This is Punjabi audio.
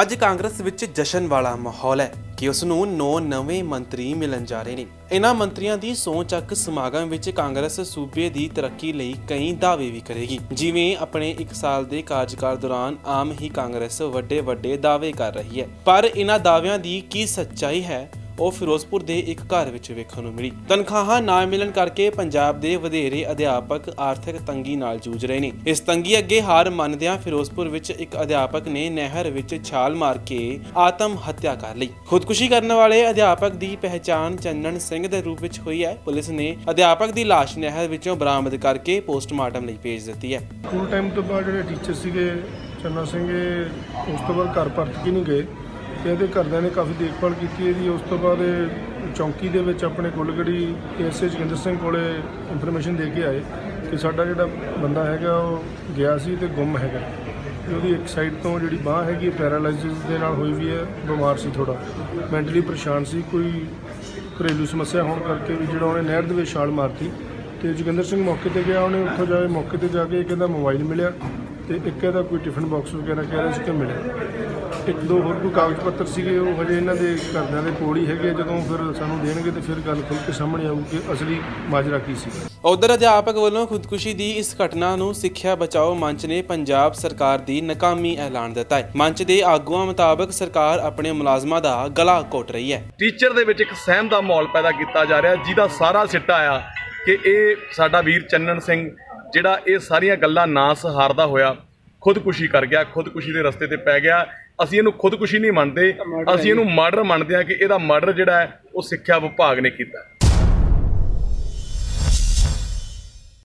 ਅੱਜ ਕਾਂਗਰਸ ਵਿੱਚ ਜਸ਼ਨ ਵਾਲਾ ਮਾਹੌਲ ਹੈ ਕਿ ਉਸ ਨੂੰ ਨੌ ਨਵੇਂ ਮੰਤਰੀ ਮਿਲਣ ਜਾ ਰਹੇ ਨੇ। ਇਹਨਾਂ ਮੰਤਰੀਆਂ ਦੀ ਸਹੁੰ ਚੱਕ ਸਮਾਗਮ ਵਿੱਚ ਕਾਂਗਰਸ ਸੂਬੇ ਦੀ ਤਰੱਕੀ ਲਈ ਕਈ ਦਾਅਵੇ ਵੀ ਕਰੇਗੀ। ਜਿਵੇਂ ਆਪਣੇ 1 ਸਾਲ ਦੇ ਕਾਰਜਕਾਲ ਦੌਰਾਨ ਆਮ ਹੀ ਕਾਂਗਰਸ ਵੱਡੇ ਵੱਡੇ ਦਾਅਵੇ ਕਰ ਰਹੀ ਹੈ। ਪਰ ਇਹਨਾਂ ਦਾਅਵਿਆਂ ਦੀ ਕੀ ਸੱਚਾਈ ਹੈ ਉਹ ਫਿਰੋਜ਼ਪੁਰ ਦੇ ਇੱਕ ਘਰ ਵਿੱਚ ਵੇਖਣ ਨੂੰ ਮਿਲੀ। ਤਨਖਾਹਾਂ ਨਾ ਮਿਲਣ ਕਰਕੇ ਪੰਜਾਬ ਦੇ ਵਧੇਰੇ ਅਧਿਆਪਕ ਆਰਥਿਕ ਤੰਗੀ ਨਾਲ ਜੂਝ ਰਹੇ ਨੇ। ਇਸ ਤੰਗੀ ਅੱਗੇ ਹਾਰ ਮੰਨਦਿਆਂ ਫਿਰੋਜ਼ਪੁਰ ਵਿੱਚ ਇੱਕ ਅਧਿਆਪਕ ਨੇ ਨਹਿਰ ਵਿੱਚ ਛਾਲ ਮਾਰ ਕੇ ਆਤਮ ਹੱਤਿਆ ਕਰ ਲਈ। ਖੁਦਕੁਸ਼ੀ ਕਰਨ ਵਾਲੇ ਅਧਿਆਪਕ ਦੀ ਪਹਿਚਾਣ ਚੰਨਣ ਸਿੰਘ ਦੇ ਰੂਪ ਵਿੱਚ ਹੋਈ ਹੈ। ਪੁਲਿਸ ਨੇ ਅਧਿਆਪਕ ਦੀ ਲਾਸ਼ ਨਹਿਰ ਵਿੱਚੋਂ ਬਰਾਮਦ ਕਰਕੇ ਪੋਸਟਮਾਰਟਮ ਲਈ ਭੇਜ ਦਿੱਤੀ ਹੈ। ਸਕੂਲ ਟਾਈਮ ਤੋਂ ਬਾਅਦ ਜਿਹੜੇ ਟੀਚਰ ਸੀਗੇ ਚੰਨਾ ਸਿੰਘ ਉਸ ਤੋਂ ਬਾਅਦ ਘਰ ਪਰਤ ਕੇ ਨਹੀਂ ਗਏ। ਤੇ ਇਹਦੇ ਘਰਦਿਆਂ ਨੇ ਕਾਫੀ ਦੇਖਭਾਲ ਕੀਤੀ ਇਹਦੀ। ਉਸ ਤੋਂ ਬਾਅਦ ਇਹ ਚੌਂਕੀ ਦੇ ਵਿੱਚ ਆਪਣੇ ਕੁਲਗੜੀ ਐਸਏ ਜਗਿੰਦਰ ਸਿੰਘ ਕੋਲੇ ਇਨਫੋਰਮੇਸ਼ਨ ਦੇ ਕੇ ਆਏ ਕਿ ਸਾਡਾ ਜਿਹੜਾ ਬੰਦਾ ਹੈਗਾ ਉਹ ਗਿਆ ਸੀ ਤੇ ਗੁੰਮ ਹੈਗਾ। ਤੇ ਉਹਦੀ ਇੱਕ ਸਾਈਡ ਤੋਂ ਜਿਹੜੀ ਬਾਹ ਹੈਗੀ ਪੈਰਾਲਾਈਸਿਸ ਦੇ ਨਾਲ ਹੋਈ ਵੀ ਹੈ, ਬਿਮਾਰ ਸੀ ਥੋੜਾ ਮੈਂਟਲੀ ਪਰੇਸ਼ਾਨ ਸੀ, ਕੋਈ ਘਰੇਲੂ ਸਮੱਸਿਆ ਹੋਣ ਕਰਕੇ ਵੀ ਜਿਹੜਾ ਉਹਨੇ ਨਹਿਰ ਦੇ ਵਿੱਚ ਛਾਲ ਮਾਰਤੀ। ਤੇ ਜੋਗਿੰਦਰ ਸਿੰਘ ਮੌਕੇ ਤੇ ਗਿਆ, ਉਹਨੇ ਉੱਥੋਂ ਜਾ ਕੇ ਮੌਕੇ ਤੇ ਜਾ ਕੇ ਕਹਿੰਦਾ ਮੋਬਾਈਲ ਮਿਲਿਆ। ਤੇ ਇੱਕ ਇਹਦਾ ਕੋਈ ਟਿਫਨ ਬਾਕਸ ਵਗੈਰਾ ਕਹਿ ਰਿਹਾ ਸੀ ਕਿ ਮਿਲਿਆ। ਇੱਕ ਦੋ ਹੋਰ ਕੋਈ ਕਾਗਜ਼ ਪੱਤਰ ਸੀਗੇ ਉਹ ਹਜੇ ਇਹਨਾਂ ਦੇ ਘਰਦਿਆਂ ਦੇ ਕੋਲ ਹੀ ਹੈਗੇ ਜਦੋਂ ਫਿਰ ਸਾਨੂੰ ਦੇਣਗੇ ਤੇ ਫਿਰ ਗੱਲ ਖੁੱਲ੍ਹ ਕੇ ਸਾਹਮਣੇ ਆਊ ਕਿ ਅਸਲੀ ਮਾਜਰਾ ਕੀ ਸੀ। ਉਧਰ ਅਧਿਆਪਕ ਵੱਲੋਂ ਖੁਦਕੁਸ਼ੀ ਦੀ ਇਸ ਘਟਨਾ ਨੂੰ ਸਿੱਖਿਆ ਬਚਾਓ ਮੰਚ ਨੇ ਪੰਜਾਬ ਸਰਕਾਰ ਦੀ ਨਾਕਾਮੀ ਐਲਾਨ ਦਿੱਤਾ ਹੈ। ਮੰਚ ਦੇ ਆਗੂਆਂ ਮੁਤਾਬਕ ਸਰਕਾਰ ਆਪਣੇ ਮੁਲਾਜ਼ਮਾਂ ਦਾ ਗਲਾ ਘੋਟ ਰਹੀ ਹੈ। ਟੀਚਰ ਦੇ ਵਿੱਚ ਇੱਕ ਸਹਿਮ ਦਾ ਮਾਹੌਲ ਪੈਦਾ ਕੀਤਾ ਜਾ ਰਿਹਾ ਜਿਹਦਾ ਸਾਰਾ ਸਿੱਟਾ ਆ ਕਿ ਇਹ ਸਾਡਾ ਵੀਰ ਚੰਨਣ ਸਿੰਘ ਜਿਹੜਾ ਇਹ ਸਾਰੀਆਂ ਗੱਲਾਂ ਨਾ ਸਹਾਰਦਾ ਹੋਇਆ ਖੁਦਕੁਸ਼ੀ ਕਰ ਗਿਆ ਖੁਦਕੁਸ਼ੀ ਦੇ ਰਸਤੇ ਤੇ ਪੈ ਗਿਆ। ਅਸੀਂ ਇਹਨੂੰ ਖੁਦਕੁਸ਼ੀ ਨਹੀਂ ਮੰਨਦੇ ਅਸੀਂ ਇਹਨੂੰ ਮਰਡਰ ਮੰਨਦੇ ਆ ਕਿ ਇਹਦਾ ਮਰਡਰ ਜਿਹੜਾ ਹੈ ਉਹ ਸਿੱਖਿਆ ਵਿਭਾਗ ਨੇ ਕੀਤਾ।